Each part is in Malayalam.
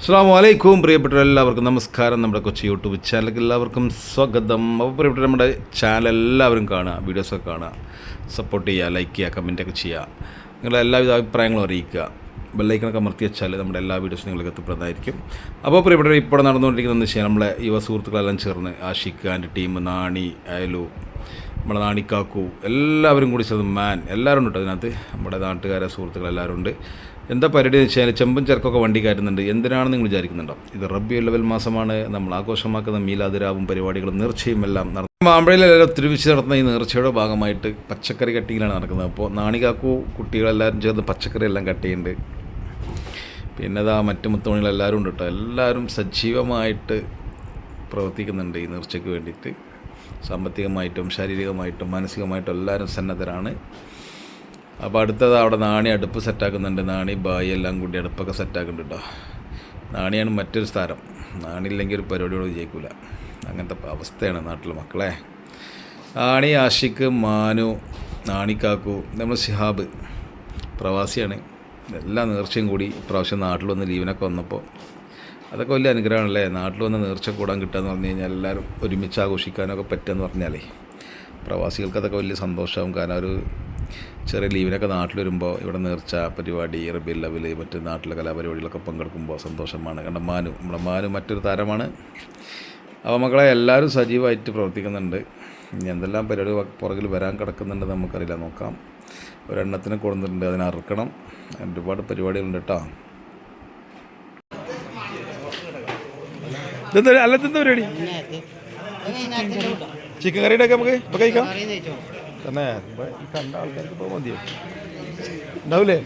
അസ്സാം വലൈക്കും പ്രിയപ്പെട്ട എല്ലാവർക്കും നമസ്കാരം. നമ്മുടെ കൊച്ചി യൂട്യൂബ് ചാനലിലേക്ക് എല്ലാവർക്കും സ്വാഗതം. അപ്പോൾ പ്രിയപ്പെട്ട നമ്മുടെ ചാനൽ എല്ലാവരും കാണുക വീഡിയോസൊക്കെ കാണുക. സപ്പോർട്ട് ചെയ്യുക ലൈക്ക് ചെയ്യുക കമന്റൊക്കെ ചെയ്യുക. നിങ്ങളുടെ എല്ലാവിധ അഭിപ്രായങ്ങളും അറിയിക്കുക. ബെല്ലൈക്കണൊക്കെ അമർത്തി വെച്ചാൽ നമ്മുടെ എല്ലാ വീഡിയോസും നിങ്ങൾക്ക് എത്തപ്പെടുന്നതായിരിക്കും. അപ്പോൾ പ്രിയപ്പെട്ടവർ ഇപ്പോൾ നടന്നുകൊണ്ടിരിക്കുന്നത് വെച്ചാൽ നമ്മളെ യുവ സുഹൃത്തുക്കളെല്ലാം ചേർന്ന് ആഷിഖ് ആന്റെ ടീം നാണി അയലു നമ്മുടെ നാണിക്കാക്കു എല്ലാവരും കൂടി ചേർന്ന് മാൻ എല്ലാവരും ഉണ്ട് അതിനകത്ത് നമ്മുടെ നാട്ടുകാരെ സുഹൃത്തുക്കൾ എല്ലാവരും ഉണ്ട്. എന്താ പരിപാടി എന്ന് വെച്ചാൽ ചെമ്പും ചെറുക്കൊക്കെ വണ്ടി കയറ്റുന്നുണ്ട്. എന്തിനാണെന്ന് നിങ്ങൾ വിചാരിക്കുന്നുണ്ടോ? ഇത് റബ്ബി ലെവൽ മാസമാണ്. നമ്മൾ ആഘോഷമാക്കുന്ന മീലാതിരാവും പരിപാടികളും നേർച്ചയും എല്ലാം നടത്തും മാമ്പഴയിലെല്ലാം തിരുവിച്ച് നടത്തുന്ന ഈ നേർച്ചയുടെ ഭാഗമായിട്ട് പച്ചക്കറി കട്ടിങ്ങിലാണ് നടക്കുന്നത്. അപ്പോൾ നാണികാക്കു കുട്ടികളെല്ലാവരും ചേർന്ന് പച്ചക്കറി എല്ലാം കട്ട് ചെയ്യുന്നുണ്ട്. പിന്നെ ഇതാ മറ്റു മുത്തോണികളെല്ലാവരും ഉണ്ട് കേട്ടോ. എല്ലാവരും സജീവമായിട്ട് പ്രവർത്തിക്കുന്നുണ്ട് ഈ നേർച്ചയ്ക്ക് വേണ്ടിയിട്ട്. സാമ്പത്തികമായിട്ടും ശാരീരികമായിട്ടും മാനസികമായിട്ടും എല്ലാവരും സന്നദ്ധരാണ്. അപ്പോൾ അടുത്തത് അവിടെ നാണി അടുപ്പ് സെറ്റാക്കുന്നുണ്ട്. നാണി ബായി എല്ലാം കൂടി അടുപ്പൊക്കെ സെറ്റാക്കുന്നുണ്ട് കേട്ടോ. നാണിയാണ് മറ്റൊരു സ്ഥാനം. നാണിയില്ലെങ്കിൽ ഒരു പരിപാടിയോട് വിജയിക്കില്ല അങ്ങനത്തെ അവസ്ഥയാണ് നാട്ടിലെ മക്കളെ. നാണി ആഷിക്ക് മാനു നാണിക്കാക്കു നമ്മൾ ഷിഹാബ് പ്രവാസിയാണ്. എല്ലാ നേർച്ചയും കൂടി ഇപ്രാവശ്യം നാട്ടിൽ വന്ന് ലീവിനൊക്കെ വന്നപ്പോൾ അതൊക്കെ വലിയ അനുഗ്രഹമാണല്ലേ? നാട്ടിൽ വന്ന് നേർച്ച കൂടാൻ കിട്ടുക എന്ന് പറഞ്ഞു കഴിഞ്ഞാൽ എല്ലാവരും ഒരുമിച്ച് ആഘോഷിക്കാനൊക്കെ പറ്റുമെന്ന് പറഞ്ഞാലേ. പ്രവാസികൾക്ക് അതൊക്കെ വലിയ സന്തോഷമാകും കാരണം ഒരു ചെറിയ ലീവിനൊക്കെ നാട്ടിൽ വരുമ്പോൾ ഇവിടെ നേർച്ച പരിപാടി റബി ലെവൽ മറ്റ് നാട്ടിലെ കലാപരിപാടികളൊക്കെ പങ്കെടുക്കുമ്പോൾ സന്തോഷമാണ്. കാരണം മാനു നമ്മുടെ മാനു മറ്റൊരു താരമാണ്. അപ്പോൾ മക്കളെ എല്ലാവരും സജീവമായിട്ട് പ്രവർത്തിക്കുന്നുണ്ട്. ഇനി എന്തെല്ലാം പരിപാടി പുറകിൽ വരാൻ കിടക്കുന്നുണ്ട് നമുക്കറിയില്ല. നോക്കാം. ഒരെണ്ണത്തിന് കൊടുത്തിട്ടുണ്ട്. അതിനെ അറുക്കണം. അങ്ങനെ ഒരുപാട് പരിപാടികളുണ്ട് കേട്ടോ. ഇതെന്താ അല്ല എന്താ പരിപാടി? ചിക്കൻ കറിയുടെ ഒക്കെ നമുക്ക്? ഇപ്പൊ കഴിക്കാം. തന്നെ കണ്ട ആൾക്കാർക്ക് ഇപ്പോൾ മതിയോ? ഉണ്ടാവൂലേ?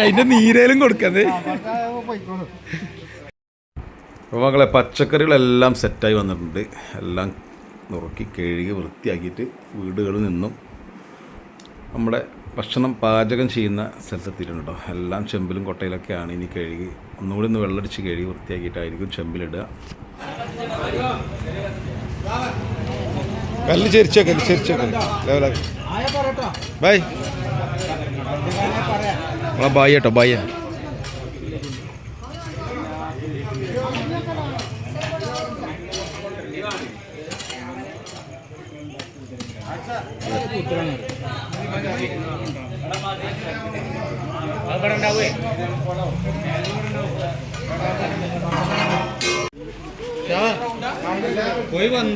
അതിന്റെ നീരേലും കൊടുക്കണ്ടേ അപ്പോൾ മക്കളെ പച്ചക്കറികളെല്ലാം സെറ്റായി വന്നിട്ടുണ്ട്. എല്ലാം നുറുക്കി കഴുകി വൃത്തിയാക്കിയിട്ട് വീടുകളിൽ നിന്നും നമ്മുടെ ഭക്ഷണം പാചകം ചെയ്യുന്ന സ്ഥലത്തെത്തിയിട്ടുണ്ട് കേട്ടോ. എല്ലാം ചെമ്പിലും കൊട്ടയിലൊക്കെയാണ് ഇനി കഴുകി ഒന്നുകൂടി ഒന്ന് വെള്ളടിച്ച് കഴുകി വൃത്തിയാക്കിയിട്ടായിരിക്കും ചെമ്പിലിടുക. കല്ല് ചെരിച്ചോ കല്ല് ചെരിച്ചോ ലെവലാക്കി ബൈ. നമ്മളെ ബായ് കേട്ടോ ബായ്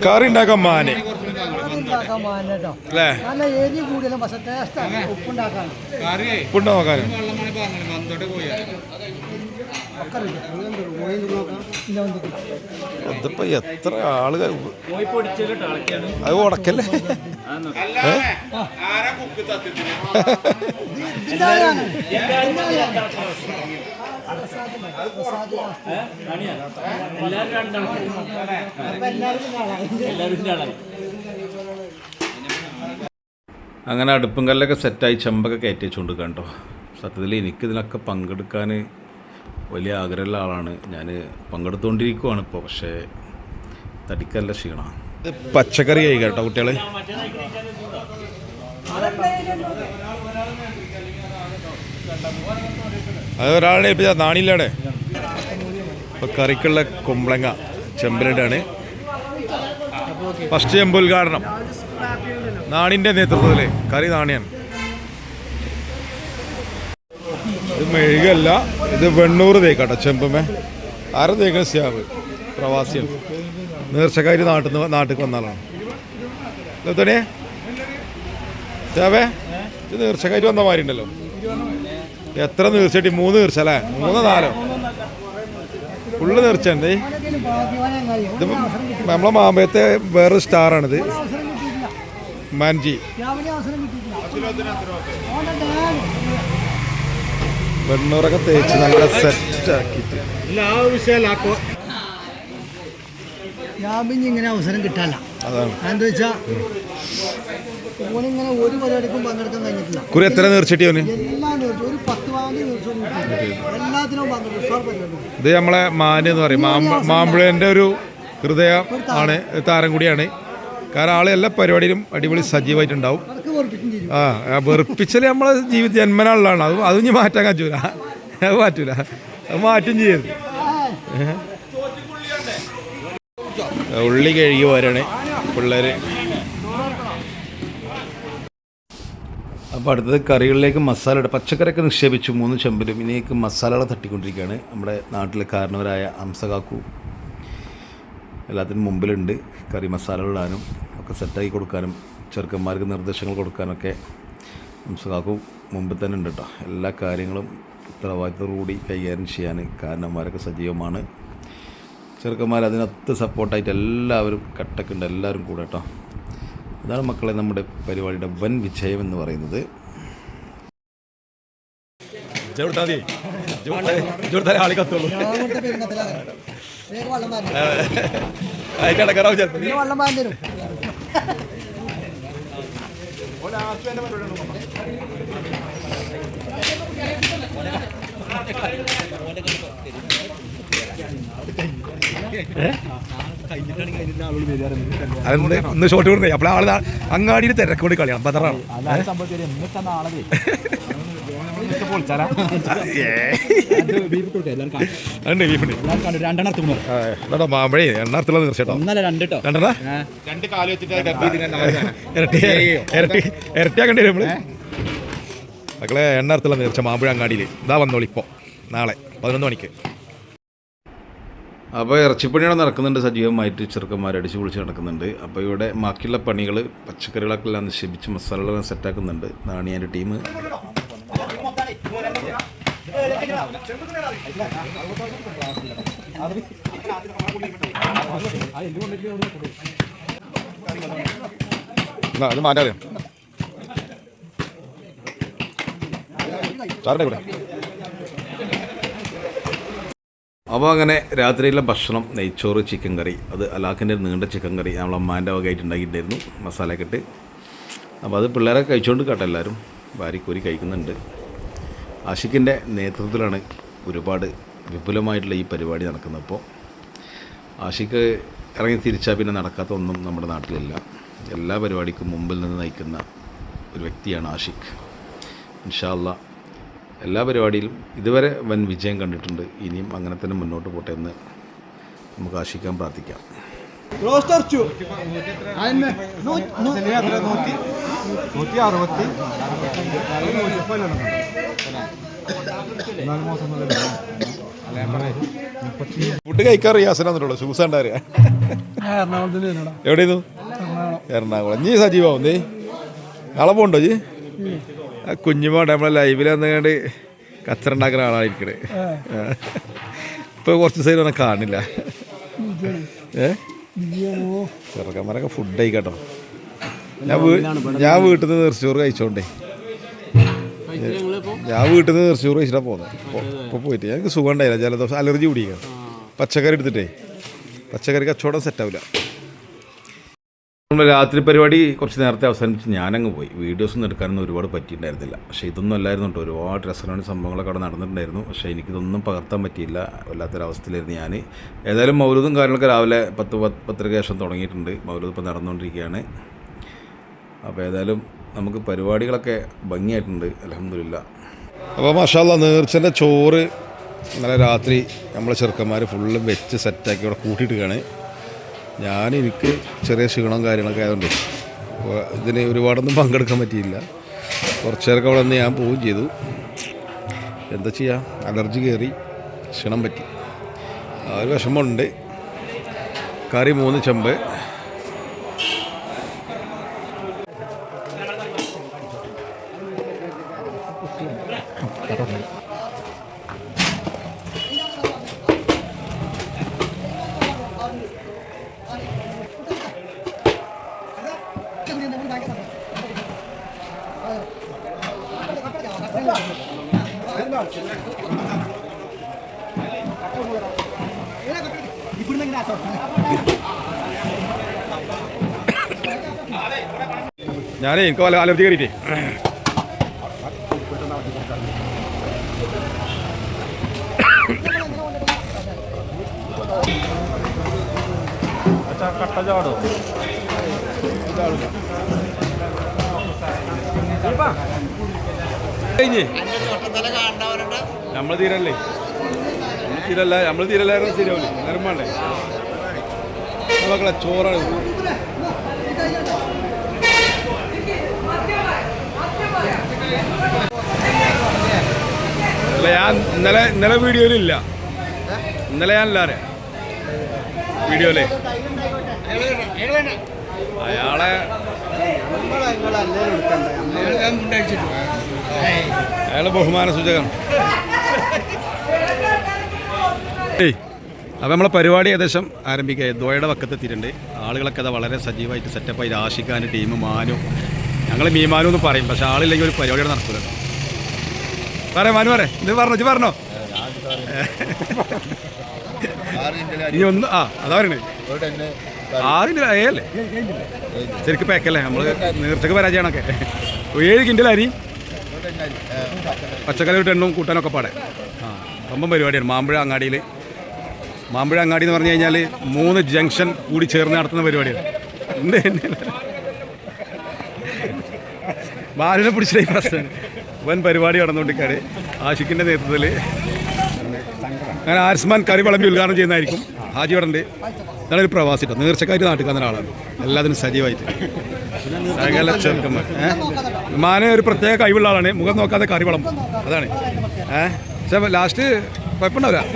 കറി ഉണ്ടാക്കാൻ മാന് ഉണ്ടാക്കാൻ മാനട്ടോ അല്ലേ ടേസ്റ്റാണ് ഉപ്പുണ്ടാക്കാൻ. അതിപ്പോ എത്ര ആളുകൾ അത് ഉടക്കല്ലേ. അങ്ങനെ അടുപ്പും കല്ലൊക്കെ സെറ്റായി ചെമ്പൊക്കെ കയറ്റി വെച്ചുകൊണ്ട് കണ്ടോ? സത്യത്തിൽ എനിക്കിതിനൊക്കെ പങ്കെടുക്കാൻ വലിയ ആഗ്രഹമുള്ള ആളാണ്. ഞാൻ പങ്കെടുത്തുകൊണ്ടിരിക്കുവാണ് ഇപ്പോൾ പക്ഷേ തടിക്കല്ല ക്ഷീണമാണ് പച്ചക്കറി ആയി കേട്ടോ കുട്ടികളെ. അത് ഒരാളുടെ ഇപ്പം നാണിയില്ലാടെ ഇപ്പം കറിക്കുള്ള കുമ്പളങ്ങ ചെമ്പലിടാണ് ഫസ്റ്റ് ചെമ്പ് ഉദ്ഘാടനം നാണിന്റെ നേതൃത്വത്തിൽ കറി നാണിയാണ്. ഇത് മെഴുകല്ല. ഇത് വെണ്ണൂറ് തേക്കാട്ടോ ചെമ്പമേ. അര തേക്ക് സ്യാവ് പ്രവാസിയാണ് നേർച്ചക്കാരി നാട്ടിൽ നിന്ന് നാട്ടിൽ വന്നാലാണ് എത്തണേ സ്യാവേ ഇത് നേർച്ചക്കാരി വന്ന മാതിരി ഉണ്ടല്ലോ. എത്ര നേർച്ചയായിട്ട് മൂന്ന് നേർച്ച അല്ലേ? മൂന്ന് നാലോ? ഫുള്ള് നേർച്ച ഉണ്ട്. ആരെങ്കിലും ഇത് നമ്മളെ മാമ്പയത്തെ വേറൊരു സ്റ്റാറാണിത്. മാൻജി രാവിലെ അവസരം കിട്ടിയിട്ടില്ല. ഓന്റെ ഡാഡ്. വെണ്ണൂറൊക്കെ തേച്ച് നല്ല സെറ്റ് ആക്കിട്ട് ഞാൻ പിന്നെ ഇങ്ങനെ അവസരം കിട്ടാല്ല അതാണ്. എന്താ വെച്ചാ ഓനിങ്ങനെ ഒരു പരിപാടിക്കും പങ്കെടുക്കാൻ കഴിഞ്ഞിട്ടില്ല. കുറെ എത്ര നേർച്ചിട്ട് ഓന് ഒരു പത്ത് എല്ലാത്തിനും ഇത് നമ്മളെ മാന് എന്ന് പറയും. മാമ്പ മാമ്പഴന്റെ ഒരു ഹൃദയ ആണ് താരം കൂടിയാണ്. കാരണം ആളെ എല്ലാ പരിപാടിയിലും അടിപൊളി സജീവമായിട്ടുണ്ടാവും ആ വെറുപ്പിച്ചൽ നമ്മളെ ജീവിത ജന്മനാളിലാണ്. അത് അത് ഇനി മാറ്റാൻ കാച്ചൂല അത് മാറ്റൂല. അത് മാറ്റും ചെയ്യരുത്. ഉള്ളി കഴുകി പോരാണ് പിള്ളേർ അപ്പോൾ അടുത്തത് കറികളിലേക്ക് മസാല ഇട പച്ചക്കറിയൊക്കെ നിക്ഷേപിച്ചു. മൂന്ന് ചെമ്പിലും ഇനിയേക്ക് മസാലകൾ തട്ടിക്കൊണ്ടിരിക്കുകയാണ്. നമ്മുടെ നാട്ടിലെ കാരണവരായ അംസകാക്കു. എല്ലാത്തിനും മുമ്പിലുണ്ട്. കറി മസാലകൾ ഇടാനും ഒക്കെ സെറ്റാക്കി കൊടുക്കാനും ചെറുക്കന്മാർക്ക് നിർദ്ദേശങ്ങൾ കൊടുക്കാനൊക്കെ അംസകാക്കു മുമ്പിൽ തന്നെ ഉണ്ട് കേട്ടോ എല്ലാ കാര്യങ്ങളും ഉത്തരവാദിത്തത്തോടുകൂടി കൈകാര്യം ചെയ്യാൻ കാരണന്മാരൊക്കെ സജീവമാണ്. ചെറുക്കന്മാർ അതിനകത്ത് സപ്പോർട്ടായിട്ട് എല്ലാവരും കട്ടക്കുണ്ട്. എല്ലാവരും കൂടെ കേട്ടോ അതാണ് മക്കളെ നമ്മുടെ പരിപാടിയുടെ വൻ വിജയം എന്ന് പറയുന്നത്. ആളിക്കത്തുള്ളൂ ഞാൻ കൊടുത്ത പെരുങ്ങത്തിലാണ് വേഗം വെള്ളം പാരുന്നു പിന്നെ വെള്ളം പാൻ തരും അതെന്ത്? ഇന്ന് ഷോട്ട് കൊടുത്തേ. അപ്പോൾ ആൾ അങ്ങാടിയിൽ തിരക്കോടി കളിയാണ്. ബദറാണ്. മാമ്പഴേ എണ്ണാർത്തുള്ള തീർച്ചയായിട്ടും രണ്ടെണ്ണ? ഇരട്ടിയാക്കേണ്ടി നമ്മൾ മക്കളെ എണ്ണാർത്തുള്ള നേർച്ച മാമ്പഴ അങ്ങാടിയിൽ ഇതാ വന്നോളി ഇപ്പോൾ നാളെ പതിനൊന്ന് മണിക്ക്. അപ്പോൾ ഇറച്ചിപ്പണിയാണ് നടക്കുന്നുണ്ട് സജീവമായിട്ട് ചെറുക്കന്മാർ അടിച്ചു പൊളിച്ച് നടക്കുന്നുണ്ട്. അപ്പോൾ ഇവിടെ ബാക്കിയുള്ള പണികൾ പച്ചക്കറികളൊക്കെ എല്ലാം നിക്ഷേപിച്ച് മസാലകളെല്ലാം സെറ്റാക്കുന്നുണ്ട് നാണിയാന്റെ ടീം. അത് മാറ്റാതെ. സാറിന്റെ കൂടെ. അപ്പോൾ അങ്ങനെ രാത്രിയിലെ ഭക്ഷണം നെയ്ച്ചോറ് ചിക്കൻ കറി അത് അലാഖിന്റെ നീണ്ട ചിക്കൻ കറി നമ്മളെ അമ്മാന്റെ വകയായിട്ട് ഉണ്ടാക്കിയിട്ടുണ്ടായിരുന്നു മസാലയൊക്കെ ഇട്ട്. അപ്പോൾ അത് പിള്ളേരെ കഴിച്ചുകൊണ്ട് കേട്ടോ എല്ലാവരും. വാരിക്കോരി കഴിക്കുന്നുണ്ട്. ആഷിഖിന്റെ നേതൃത്വത്തിലാണ് ഒരുപാട് വിപുലമായിട്ടുള്ള ഈ പരിപാടി നടക്കുന്നത് അപ്പോൾ ആഷിഖ് ഇറങ്ങി തിരിച്ചാൽ പിന്നെ നടക്കാത്ത ഒന്നും നമ്മുടെ നാട്ടിലില്ല. എല്ലാ പരിപാടിക്കും മുമ്പിൽ നിന്ന് നയിക്കുന്ന ഒരു വ്യക്തിയാണ് ആഷിഖ് ഇൻഷാല്ല എല്ലാ പരിപാടിയിലും ഇതുവരെ വൻ വിജയം കണ്ടിട്ടുണ്ട്. ഇനിയും അങ്ങനെ തന്നെ മുന്നോട്ട് പോട്ടെ എന്ന് നമുക്ക് ആശിക്കാൻ പ്രാർത്ഥിക്കാം. നൂറ്റി അറുപത്തി. ഫുഡ് കഴിക്കാൻ ഷൂസ് വരുന്നടാ എവിടെയായിരുന്നു എറണാകുളം. നീ സജീവാവും. നീ നാളെ പോകണ്ടോ ജി ആ കുഞ്ഞുമോട്ടെ നമ്മളെ ലൈവിൽ വന്നുകൊണ്ട് കച്ചറ ഉണ്ടാക്കുന്ന ആളായിരിക്കണേ. ഇപ്പോൾ കുറച്ച് സൈഡ് ഒന്നും കാണില്ല ഏ? ചെറുക്കന്മാരൊക്കെ ഫുഡ് കഴിക്കട്ടോ. ഞാൻ ഞാൻ വീട്ടിൽ നിന്ന് നിർച്ചോറ് കഴിച്ചോണ്ടേ. ഞാൻ വീട്ടിൽ നിന്ന് തൃശ്ശൂർ കഴിച്ചിട്ടാണ് പോകുന്നത് ഇപ്പോൾ പോയിട്ട് ഞങ്ങൾക്ക് സുഖം ഉണ്ടായില്ല ജലദോഷം അലർജി പിടിക്കുക പച്ചക്കറി എടുത്തിട്ടേ പച്ചക്കറി കച്ചവടം സെറ്റാവില്ല നമ്മുടെ രാത്രി പരിപാടി കുറച്ച് നേരത്തെ അവസാനിപ്പിച്ച് ഞാനങ്ങ് പോയി. വീഡിയോസ് ഒന്നും എടുക്കാനൊന്നും ഒരുപാട് പറ്റിയിട്ടുണ്ടായിരുന്നില്ല. പക്ഷേ ഇതൊന്നും അല്ലായിരുന്നു കേട്ടോ ഒരുപാട് രസകരമായ സംഭവങ്ങളൊക്കെ അവിടെ നടന്നിട്ടുണ്ടായിരുന്നു. പക്ഷേ എനിക്കിതൊന്നും പകർത്താൻ പറ്റിയില്ല. വല്ലാത്തൊരവസ്ഥയിലായിരുന്നു ഞാൻ ഏതായാലും മൗലൂദും കാര്യങ്ങളൊക്കെ രാവിലെ പത്ത് പത്ത് പത്തരയ്ക്ക് ശേഷം തുടങ്ങിയിട്ടുണ്ട്. മൗലൂദ് ഇപ്പോൾ നടന്നുകൊണ്ടിരിക്കുകയാണ്. അപ്പോൾ ഏതായാലും നമുക്ക് പരിപാടികളൊക്കെ ഭംഗിയായിട്ടുണ്ട്. അലഹമില്ല അപ്പോൾ മഷാല്ല നേർച്ചന്റെ ചോറ് ഇന്നലെ രാത്രി നമ്മളെ ചെറുക്കന്മാർ ഫുള്ളും വെച്ച് സെറ്റാക്കി ഇവിടെ കൂട്ടിയിട്ടാണ് ഞാൻ എനിക്ക് ചെറിയ ക്ഷീണം കാര്യങ്ങളൊക്കെ ആയതുകൊണ്ട് ഇതിന് ഒരുപാടൊന്നും പങ്കെടുക്കാൻ പറ്റിയില്ല. കുറച്ച് നേരമൊക്കെ അവിടെ നിന്ന് ഞാൻ പോവുകയും ചെയ്തു. എന്താ ചെയ്യുക അലർജി കയറി ക്ഷീണം പറ്റി. ആ ഒരു വിഷമമുണ്ട്. കറി മൂന്ന് ചെമ്പ്. ഞാനേ എനിക്ക് വല്ല അലർജി കയറിയിട്ടേ കഴിഞ്ഞ് നമ്മൾ തീരല്ലേ? നമ്മൾ തീരല്ല നമ്മൾ തീരല്ലായിരുന്നു ശരിയാവില്ല. നിർമ്മാണ്ടേ മക്കളെ ചോറാണ്. അല്ല ഞാൻ ഇന്നലെ ഇന്നലെ വീഡിയോയിലില്ല ഇന്നലെ ഞാനില്ല അറിയാം വീഡിയോയിലേ. അയാളെ അയാളെ ബഹുമാന സൂചകം ഏയ് അപ്പോൾ നമ്മളെ പരിപാടി ഏകദേശം ആരംഭിക്കുക. ദ്വയുടെ വക്കത്തെത്തിയിട്ടുണ്ട് ആളുകളൊക്കെ അത് വളരെ സജീവമായിട്ട് സെറ്റപ്പായി രാശിക്കാൻ ടീം മാനു. ഞങ്ങൾ മീമാനു എന്ന് പറയും. പക്ഷെ ആളില്ലെങ്കിൽ ഒരു പരിപാടിയുടെ നടക്കില്ല പറയാം മാനു പറയാം ഇത് പറഞ്ഞു ഇത് പറഞ്ഞോ. ഇനി ഒന്ന് ആ അതാ പറയണേ. ആറില്ല ഏഴല്ലേ? ശരിക്കും പേക്കല്ലേ? നമ്മൾ നേർച്ചക്ക് പരാജയമാണൊക്കെ. ഏഴ് കിൻഡിൽ അരി പച്ചക്കറി ടെണ്ണും കൂട്ടാനൊക്കെ പാടെ. ആ സംഭവം പരിപാടിയാണ്. മാമ്പഴ അങ്ങാടിയിൽ മാമ്പഴ അങ്ങാടി എന്ന് പറഞ്ഞു കഴിഞ്ഞാൽ മൂന്ന് ജംഗ്ഷൻ കൂടി ചേർന്ന് നടത്തുന്ന പരിപാടിയാണ്. ബാലിനെ പിടിച്ചിട്ടേ പ്രശ്നം. വൻ പരിപാടി നടന്നുകൊണ്ടിരിക്കാറ് ആഷിക്കിന്റെ നേതൃത്വത്തിൽ അങ്ങനെ ആയുസ്മാൻ കറി വിളമ്പി ഉദ്ഘാടനം ചെയ്യുന്നതായിരിക്കും ഹാജി ഇവിടെ ഉണ്ട് ഇതാണ് ഒരു പ്രവാസി നാട്ടിൽ വന്ന ഒരാളാണ്. എല്ലാത്തിനും സജീവമായിട്ട്. സകല ചെറുക്കന്മാർ. ഏഹ് മാന ഒരു പ്രത്യേക കഴിവുള്ള ആളാണ്. മുഖം നോക്കാതെ കറി വിളമ്പും അതാണ്. ഏഹ് പക്ഷെ ലാസ്റ്റ് നോക്കാം.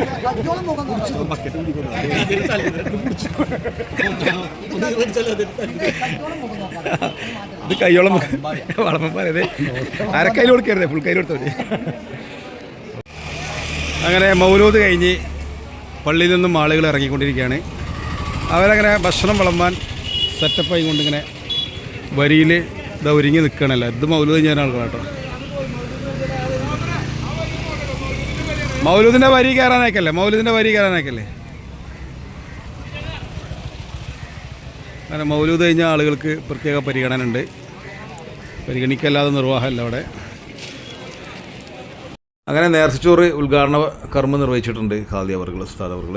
ഇത് കൈയോളം വളമ്പം അര അരക്കൈയിൽ കൊടുക്കരുതേ ഫുൾ കയ്യിൽ കൊടുത്താൽ മതി അങ്ങനെ മൗലൂദ് കഴിഞ്ഞ് പള്ളിയിൽ നിന്നും ആളുകൾ ഇറങ്ങിക്കൊണ്ടിരിക്കുകയാണ്. അവരങ്ങനെ ഭക്ഷണം വിളമ്പാൻ സെറ്റപ്പായി കൊണ്ടിങ്ങനെ വരിയിൽ ഇതാ ഒരുങ്ങി നിൽക്കണല്ലോ ഇത് മൗലൂദ് ഞാൻ ആൾക്കാട്ടോ മൗലൂദിന്റെ വരി കയറാനേക്കല്ലേ മൗലൂദിന്റെ വരി കയറാനേക്കല്ലേ അങ്ങനെ മൗലൂദ് കഴിഞ്ഞ ആളുകൾക്ക് പ്രത്യേക പരിഗണന ഉണ്ട് പരിഗണിക്കല്ലാതെ നിർവാഹമല്ല അവിടെ. അങ്ങനെ നേർച്ചോറ് ഉദ്ഘാടന കർമ്മം നിർവഹിച്ചിട്ടുണ്ട് ഖാദി അവർകൾ ഉസ്താദ് അവർകൾ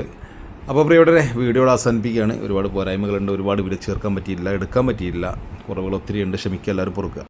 അപ്പോൾ ഇവിടെ വീഡിയോ അവസാനിപ്പിക്കുകയാണ്. ഒരുപാട് പോരായ്മകളുണ്ട് ഒരുപാട് വില ചേർക്കാൻ പറ്റിയില്ല എടുക്കാൻ പറ്റിയില്ല. കുറവുകൾ ഒത്തിരി ഉണ്ട് ക്ഷമിക്കുക എല്ലാവരും പൊറുക്കുക.